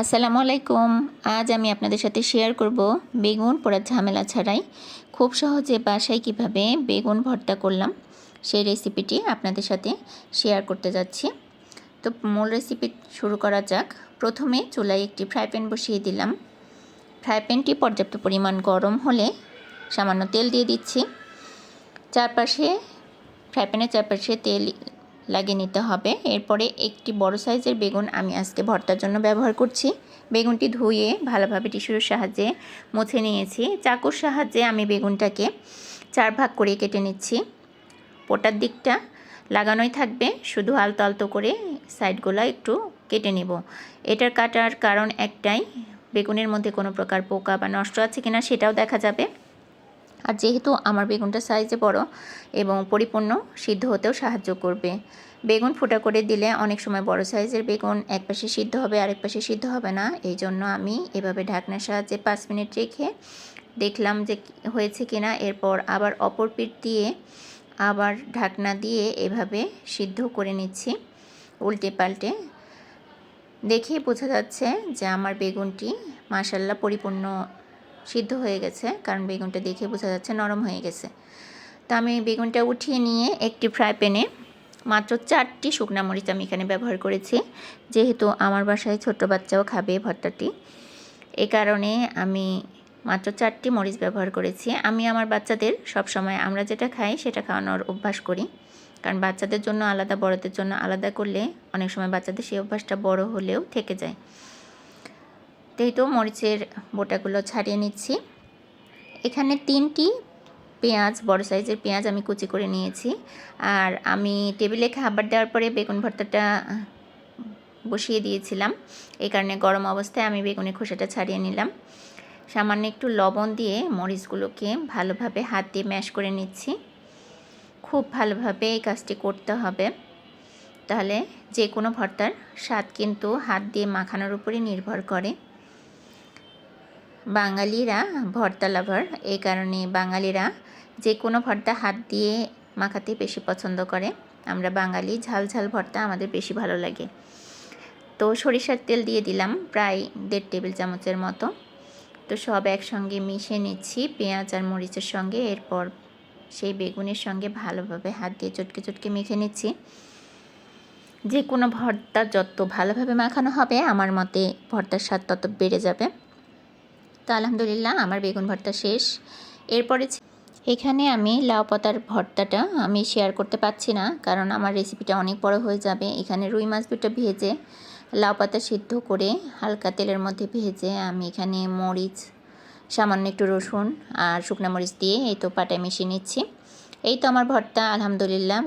আসসালামু আলাইকুম। আজ আমি আপনাদের সাথে শেয়ার করব বেগুন পোড়ার ঝামেলা ছাড়াই। খুব সহজে বাসায় কীভাবে বেগুন ভর্তা করলাম সেই রেসিপিটি আপনাদের সাথে শেয়ার করতে যাচ্ছি। তো মূল রেসিপি শুরু করা যাক। প্রথমে চুলায় একটি ফ্রাই প্যান বসিয়ে দিলাম। ফ্রাই প্যানটি পর্যাপ্ত পরিমাণ গরম হলে সামান্য তেল দিয়ে দিচ্ছি। চারপাশে ফ্রাই প্যানের চারপাশে তেল লাগিয়ে নিতে হবে। এরপরে একটি বড় সাইজের বেগুন আমি আজকে ভর্তার জন্য ব্যবহার করছি। বেগুনটি ধুয়ে ভালোভাবে টিস্যুর সাহায্যে মুছে নিয়েছি। চাকুর সাহায্যে আমি বেগুনটাকে চার ভাগ করে কেটে নিচ্ছি। পোটার দিকটা লাগানোই থাকবে। শুধু আলতো আলতো করে সাইডগুলো একটু কেটে নেব। এটার কাটার কারণ একটাই, বেগুনের মধ্যে কোনো প্রকার পোকা বা নষ্ট আছে কিনা সেটাও দেখা যাবে। আর যেহেতু আমার বেগুনটা সাইজে বড় এবং পরিপূর্ণ, সিদ্ধ হতেও সাহায্য করবে। বেগুন ফুটা করে দিলে অনেক সময় বড় সাইজের বেগুন এক পাশে সিদ্ধ হবে, আরেক পাশে সিদ্ধ হবে না। এই জন্য আমি এভাবে ঢাকনার সাহায্যে পাঁচ মিনিট রেখে দেখলাম যে হয়েছে কি না এরপর আবার অপর পিঠ দিয়ে আবার ঢাকনা দিয়ে এভাবে সিদ্ধ করে নিচ্ছি উল্টে পাল্টে। দেখে বোঝা যাচ্ছে যে আমার বেগুনটি মাসাল্লা পরিপূর্ণ সিদ্ধ হয়ে গেছে, কারণ বেগুনটা দেখে বোঝা যাচ্ছে নরম হয়ে গেছে। তা আমি বেগুনটা উঠিয়ে নিয়ে একটি ফ্রাই প্যানে মাত্র চারটি শুকনা মরিচ আমি এখানে ব্যবহার করেছি। যেহেতু আমার বাসায় ছোট বাচ্চাও খাবে ভর্তাটি, এ কারণে আমি মাত্র চারটি মরিচ ব্যবহার করেছি। আমি আমার বাচ্চাদের সব সময় আমরা যেটা খাই সেটা খাওয়ানোর অভ্যাস করি, কারণ বাচ্চাদের জন্য আলাদা, বড়দের জন্য আলাদা করলে অনেক সময় বাচ্চাদের সেই অভ্যাসটা বড় হলেও থেকে যায়। তো মরিচের বোটাগুলো ছাড়িয়ে নিচ্ছি। এখানে তিনটি পেঁয়াজ, বড় সাইজের পেঁয়াজ আমি কুচি করে নিয়েছি। আর আমি টেবিলে খাবার দেওয়ার পরে বেগুন ভর্তাটা বসিয়ে দিয়েছিলাম। এই কারণে গরম অবস্থায় আমি বেগুনের খোসাটা ছাড়িয়ে নিলাম। সামান্য একটু লবণ দিয়ে মরিচগুলোকে ভালোভাবে হাত দিয়ে ম্যাশ করে নিচ্ছি। খুব ভালোভাবে এই কাজটি করতে হবে। তাহলে যে কোনো ভর্তার স্বাদ কিন্তু হাত দিয়ে মাখানোর উপরে নির্ভর করে। বাঙালিরা ভর্তা লাভার। এই কারণে বাঙালিরা যে কোনো ভর্তা হাত দিয়ে মাখাতে বেশি পছন্দ করে। আমরা বাঙালি ঝাল ঝাল ভর্তা আমাদের বেশি ভালো লাগে। তো সরিষার তেল দিয়ে দিলাম প্রায় দেড় টেবিল চামচের মতো। তো সব একসঙ্গে মিশিয়ে নিচ্ছি পেঁয়াজ আর মরিচের সঙ্গে। এরপর সেই বেগুনের সঙ্গে ভালোভাবে হাত দিয়ে চটকে চটকে মেখে নিচ্ছি। যে কোনো ভর্তা যত ভালোভাবে মাখানো হবে আমার মতে ভর্তার স্বাদ তত বেড়ে যাবে। তো আলহামদুলিল্লাহ, আমার বেগুন ভর্তা শেষ। এরপরে এখানে আমি লাউ পাতার ভর্তাটা আমি শেয়ার করতে পারছি না, কারণ আমার রেসিপিটা অনেক বড় হয়ে যাবে। এখানে রুই মাছ দুটো ভেজে লাউ পাতা সিদ্ধ করে হালকা তেলের মধ্যে ভেজে আমি এখানে মরিচ, সামান্য একটু রসুন আর শুকনো মরিচ দিয়ে এই তো পাটায় মিশিয়ে নিচ্ছি। এই তো আমার ভর্তা, আলহামদুলিল্লাহ।